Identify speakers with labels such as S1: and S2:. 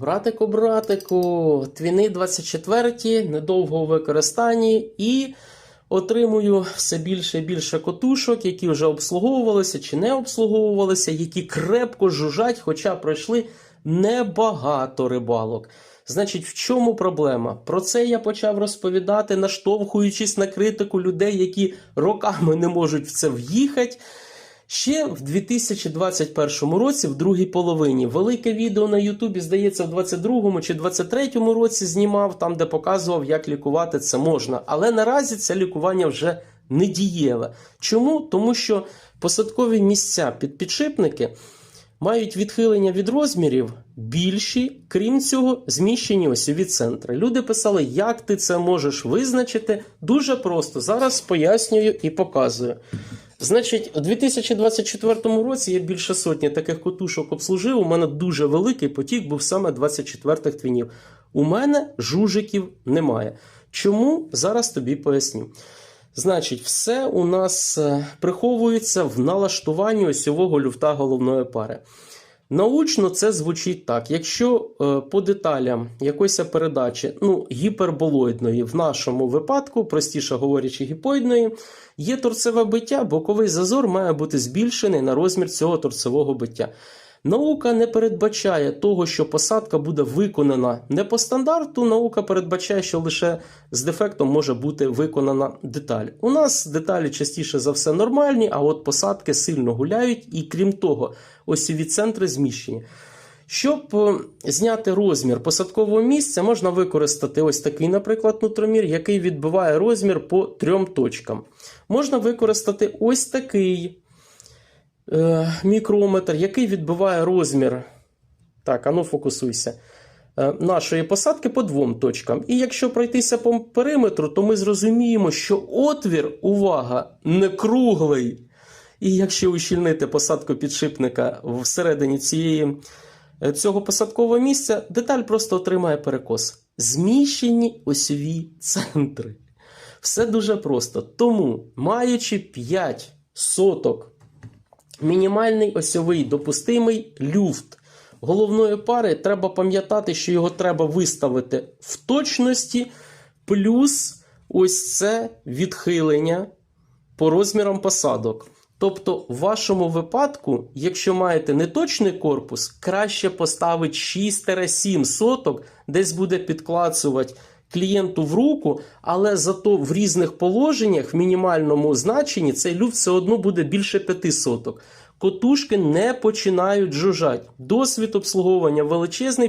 S1: Братику, братику, твіни 24, недовго у використанні і отримую все більше і більше котушок, які вже обслуговувалися чи не обслуговувалися, які крепко жужжать, хоча пройшли небагато рибалок. Значить, в чому проблема? Про це я почав розповідати, наштовхуючись на критику людей, які роками не можуть в це в'їхати. Ще в 2021 році, в другій половині, велике відео на Ютубі, здається, в 22 чи 23 році знімав, там, де показував, як лікувати це можна. Але наразі це лікування вже не дієве. Чому? Тому що посадкові місця під підшипники мають відхилення від розмірів більші, крім цього, зміщені осьові центри. Люди писали, як ти це можеш визначити. Дуже просто. Зараз пояснюю і показую. Значить, у 2024 році я більше сотні таких котушок обслужив. У мене дуже великий потік був саме 24-х твінів. У мене жужиків немає. Чому? Зараз тобі поясню. Значить, все у нас е, приховується в налаштуванні осьового люфта головної пари. Научно це звучить так: якщо е, по деталям якоїсь передачі, ну, гіперболоїдної, в нашому випадку, простіше говорячи, гіпоїдної, є торцеве биття, боковий зазор має бути збільшений на розмір цього торцевого биття. Наука не передбачає того, що посадка буде виконана не по стандарту. Наука передбачає, що лише з дефектом може бути виконана деталь. У нас деталі частіше за все нормальні, а от посадки сильно гуляють, і крім того, осьові центри зміщені. Щоб е, зняти розмір посадкового місця, можна використати ось такий, наприклад, нутромір, який відбиває розмір по трьом точкам. Можна використати ось такий е, мікрометр, який відбиває розмір. Так, ану фокусуйся. е, Нашої посадки по двом точкам. І якщо пройтися по периметру, то ми зрозуміємо, що отвір, увага, не круглий. І якщо ущільнити посадку підшипника всередині цієї, е, цього посадкового місця, деталь просто отримає перекос. Зміщені осьові центри. Все дуже просто. Тому, маючи 5 соток мінімальний осьовий допустимий люфт головної пари, треба пам'ятати, що його треба виставити в точності, плюс ось це відхилення по розмірам посадок. Тобто, в вашому випадку, якщо маєте неточний корпус, краще поставити 6-7 соток, десь буде підклацувати клієнту в руку, але зато в різних положеннях, в мінімальному значенні, цей люфт все одно буде більше 5 соток. Котушки не починають жужжати. Досвід обслуговування величезний.